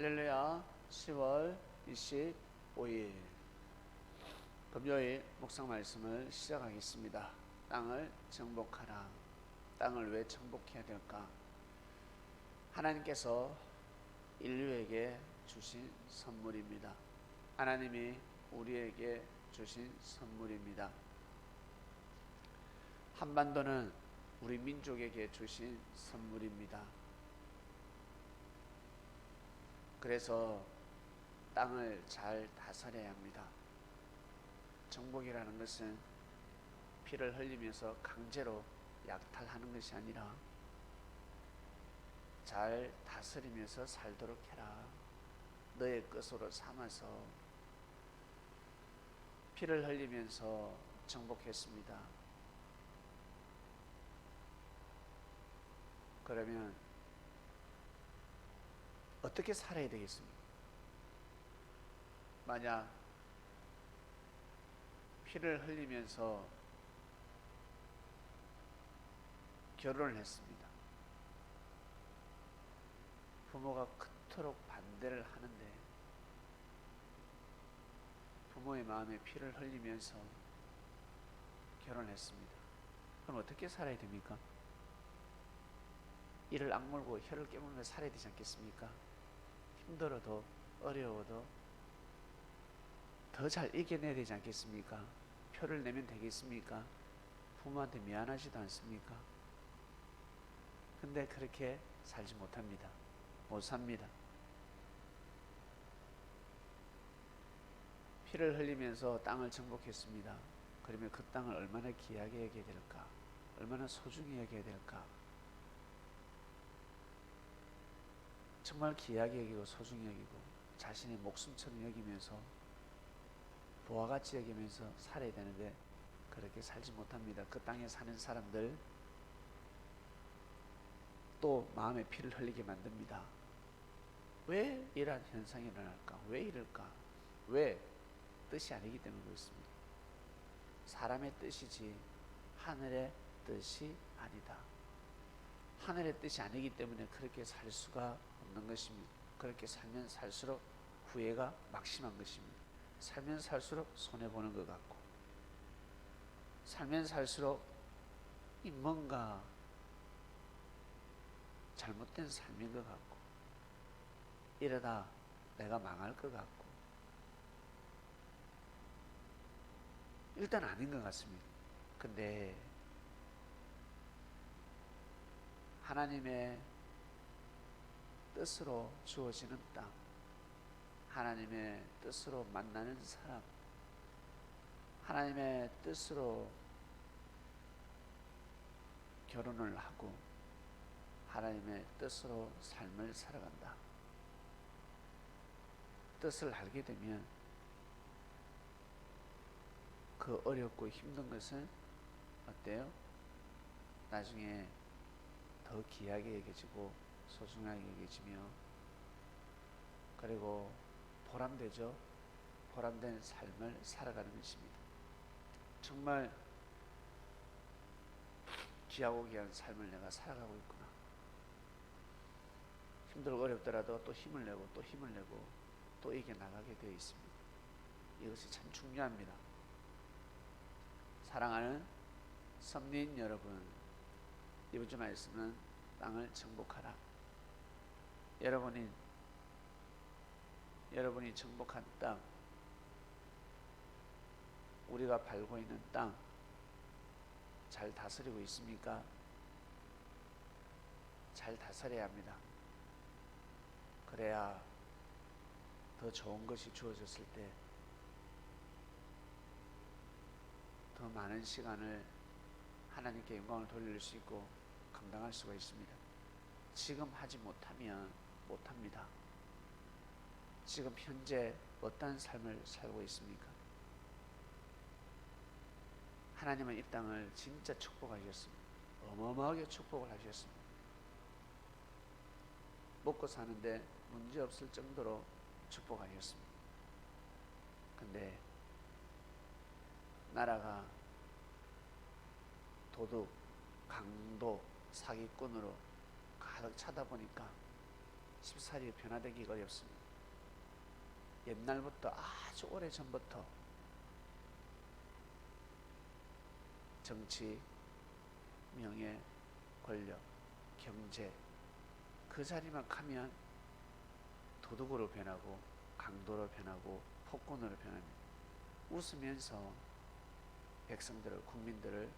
할렐루야 10월 25일 금요일 묵상 말씀을 시작하겠습니다. 땅을 정복하라. 땅을 왜 정복해야 될까? 하나님께서 인류에게 주신 선물입니다. 하나님이 우리에게 주신 선물입니다. 한반도는 우리 민족에게 주신 선물입니다. 그래서 땅을 잘 다스려야 합니다. 정복이라는 것은 피를 흘리면서 강제로 약탈하는 것이 아니라 잘 다스리면서 살도록 해라. 너의 것으로 삼아서 피를 흘리면서 정복했습니다. 그러면 어떻게 살아야 되겠습니까? 만약 피를 흘리면서 결혼을 했습니다. 부모가 그토록 반대를 하는데 부모의 마음에 피를 흘리면서 결혼했습니다. 그럼 어떻게 살아야 됩니까? 이를 악물고 혀를 깨물며 살아야 되지 않겠습니까? 힘들어도 어려워도 더 잘 이겨내야 되지 않겠습니까? 표를 내면 되겠습니까? 부모한테 미안하지도 않습니까? 근데 그렇게 살지 못합니다. 못 삽니다. 피를 흘리면서 땅을 정복했습니다. 그러면 그 땅을 얼마나 귀하게 여겨야 될까? 얼마나 소중히 여겨야 될까? 정말 귀하게 여기고 소중히 여기고 자신의 목숨처럼 여기면서 부와 같이 여기면서 살아야 되는데 그렇게 살지 못합니다. 그 땅에 사는 사람들 또 마음에 피를 흘리게 만듭니다. 왜 이러한 현상이 일어날까? 왜 이럴까? 왜? 뜻이 아니기 때문에 그렇습니다. 사람의 뜻이지 하늘의 뜻이 아니다. 하늘의 뜻이 아니기 때문에 그렇게 살 수가 없는 것입니다. 그렇게 살면 살수록 후회가 막심한 것입니다. 살면 살수록 손해 보는 것 같고, 살면 살수록 이 뭔가 잘못된 삶인 것 같고, 이러다 내가 망할 것 같고, 일단 아닌 것 같습니다. 근데 하나님의 뜻으로 주어지는 땅, 하나님의 뜻으로 만나는 사람, 하나님의 뜻으로 결혼을 하고 하나님의 뜻으로 삶을 살아간다. 뜻을 알게 되면 그 어렵고 힘든 것은 어때요? 나중에 더 귀하게 여겨지고 소중하게 여겨지며 그리고 보람되죠. 보람된 삶을 살아가는 것입니다. 정말 귀하고 귀한 삶을 내가 살아가고 있구나. 힘들고 어렵더라도 또 힘을 내고 또 힘을 내고 또 이겨나가게 되어 있습니다. 이것이 참 중요합니다. 사랑하는 선민 여러분, 이번 주 말씀은 땅을 정복하라. 여러분이 여러분이 정복한 땅, 우리가 밟고 있는 땅, 잘 다스리고 있습니까? 잘 다스려야 합니다. 그래야 더 좋은 것이 주어졌을 때, 더 많은 시간을 하나님께 영광을 돌릴 수 있고 감당할 수가 있습니다. 지금 하지 못하면 못합니다. 지금 현재 어떠한 삶을 살고 있습니까? 하나님은 이 땅을 진짜 축복하셨습니다. 어마어마하게 축복을 하셨습니다. 먹고 사는데 문제 없을 정도로 축복하셨습니다. 근데 나라가 도둑, 강도, 사기꾼으로 가득 차다 보니까 십살이 변화되기가 어렵습니다. 옛날부터 아주 오래 전부터 정치, 명예, 권력, 경제 그 자리만 가면 도둑으로 변하고 강도로 변하고 폭군으로 변합니다. 웃으면서 백성들을 국민들을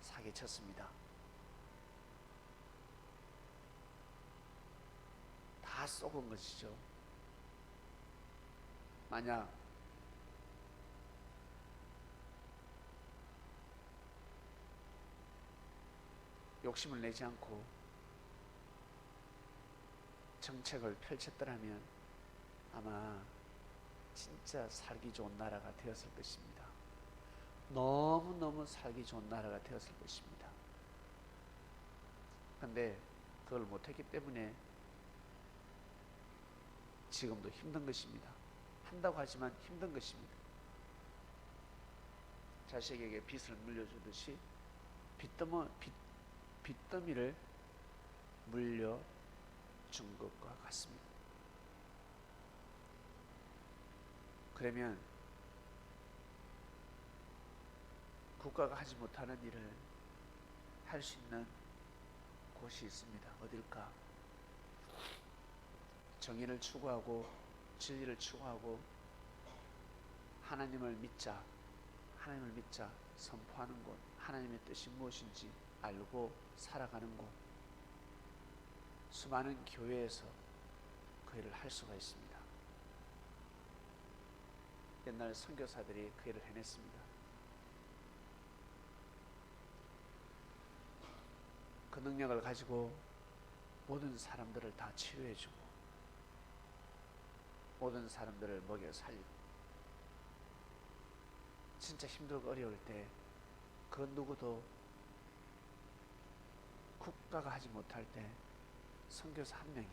사기쳤습니다. 다 쏘은 것이죠. 만약 욕심을 내지 않고 정책을 펼쳤더라면 아마 진짜 살기 좋은 나라가 되었을 것입니다. 너무너무 살기 좋은 나라가 되었을 것입니다. 근데 그걸 못했기 때문에 지금도 힘든 것입니다. 한다고 하지만 힘든 것입니다. 자식에게 빚을 물려주듯이 빚더미, 빚, 빚더미를 물려준 것과 같습니다. 그러면 국가가 하지 못하는 일을 할 수 있는 곳이 있습니다. 어딜까? 정의를 추구하고 진리를 추구하고 하나님을 믿자 하나님을 믿자 선포하는 곳 하나님의 뜻이 무엇인지 알고 살아가는 곳 수많은 교회에서 그 일을 할 수가 있습니다. 옛날 선교사들이 그 일을 해냈습니다. 그 능력을 가지고 모든 사람들을 다 치료해주고 모든 사람들을 먹여 살리고 진짜 힘들고 어려울 때 그 누구도 국가가 하지 못할 때 선교사 한 명이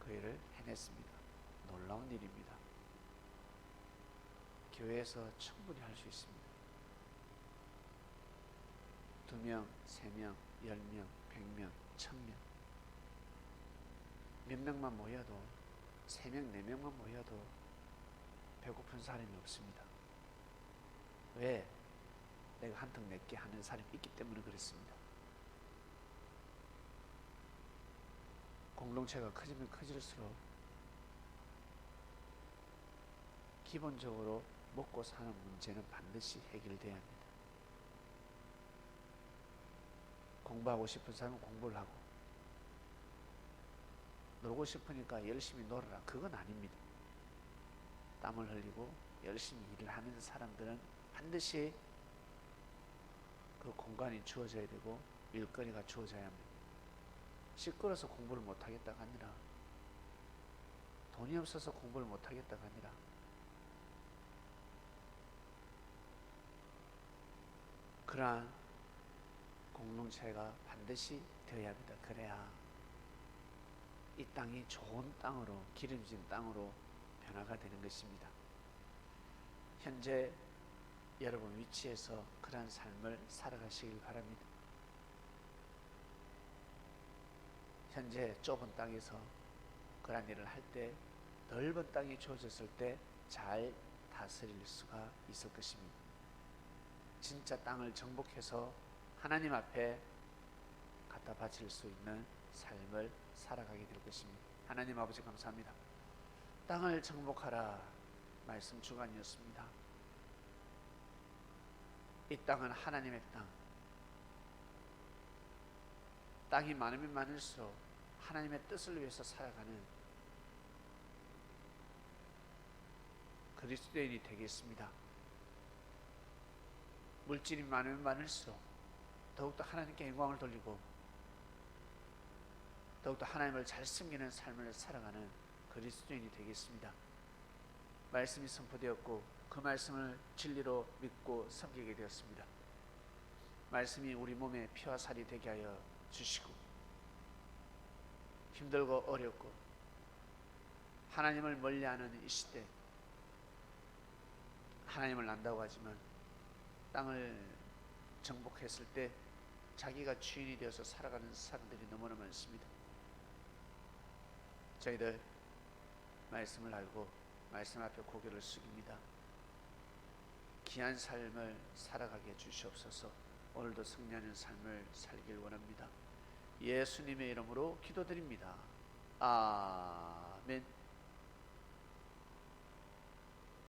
그 일을 해냈습니다. 놀라운 일입니다. 교회에서 충분히 할 수 있습니다. 두 명, 세 명, 열 명, 백 명, 천 명. 몇 명만 모여도 세 명, 네 명만 모여도 배고픈 사람이 없습니다. 왜? 내가 한턱 냈게 하는 사람이 있기 때문에 그렇습니다. 공동체가 커지면 커질수록 기본적으로 먹고 사는 문제는 반드시 해결돼야 합니다. 공부하고 싶은 사람은 공부를 하고 놀고 싶으니까 열심히 놀아라. 그건 아닙니다. 땀을 흘리고 열심히 일을 하는 사람들은 반드시 그 공간이 주어져야 되고 일거리가 주어져야 합니다. 시끄러서 공부를 못하겠다가 아니라 돈이 없어서 공부를 못하겠다가 아니라 그러한 공동체가 반드시 되어야 합니다. 그래야 이 땅이 좋은 땅으로 기름진 땅으로 변화가 되는 것입니다. 현재 여러분 위치에서 그러한 삶을 살아가시길 바랍니다. 현재 좁은 땅에서 그러한 일을 할 때 넓은 땅이 주어졌을 때 잘 다스릴 수가 있을 것입니다. 진짜 땅을 정복해서 하나님 앞에 갖다 바칠 수 있는 삶을 살아가게 될 것입니다. 하나님 아버지 감사합니다. 땅을 정복하라 말씀 주간이었습니다. 이 땅은 하나님의 땅. 땅이 많으면 많을수록 하나님의 뜻을 위해서 살아가는 그리스도인이 되겠습니다. 물질이 많으면 많을수록 더욱더 하나님께 영광을 돌리고 더욱더 하나님을 잘 섬기는 삶을 살아가는 그리스도인이 되겠습니다. 말씀이 선포되었고 그 말씀을 진리로 믿고 섬기게 되었습니다. 말씀이 우리 몸에 피와 살이 되게 하여 주시고 힘들고 어렵고 하나님을 멀리하는 이 시대 하나님을 안다고 하지만 땅을 정복했을 때 자기가 주인이 되어서 살아가는 사람들이 너무나 많습니다. 저희들 말씀을 알고 말씀 앞에 고개를 숙입니다. 귀한 삶을 살아가게 해 주시옵소서. 오늘도 승리하는 삶을 살길 원합니다. 예수님의 이름으로 기도드립니다. 아멘.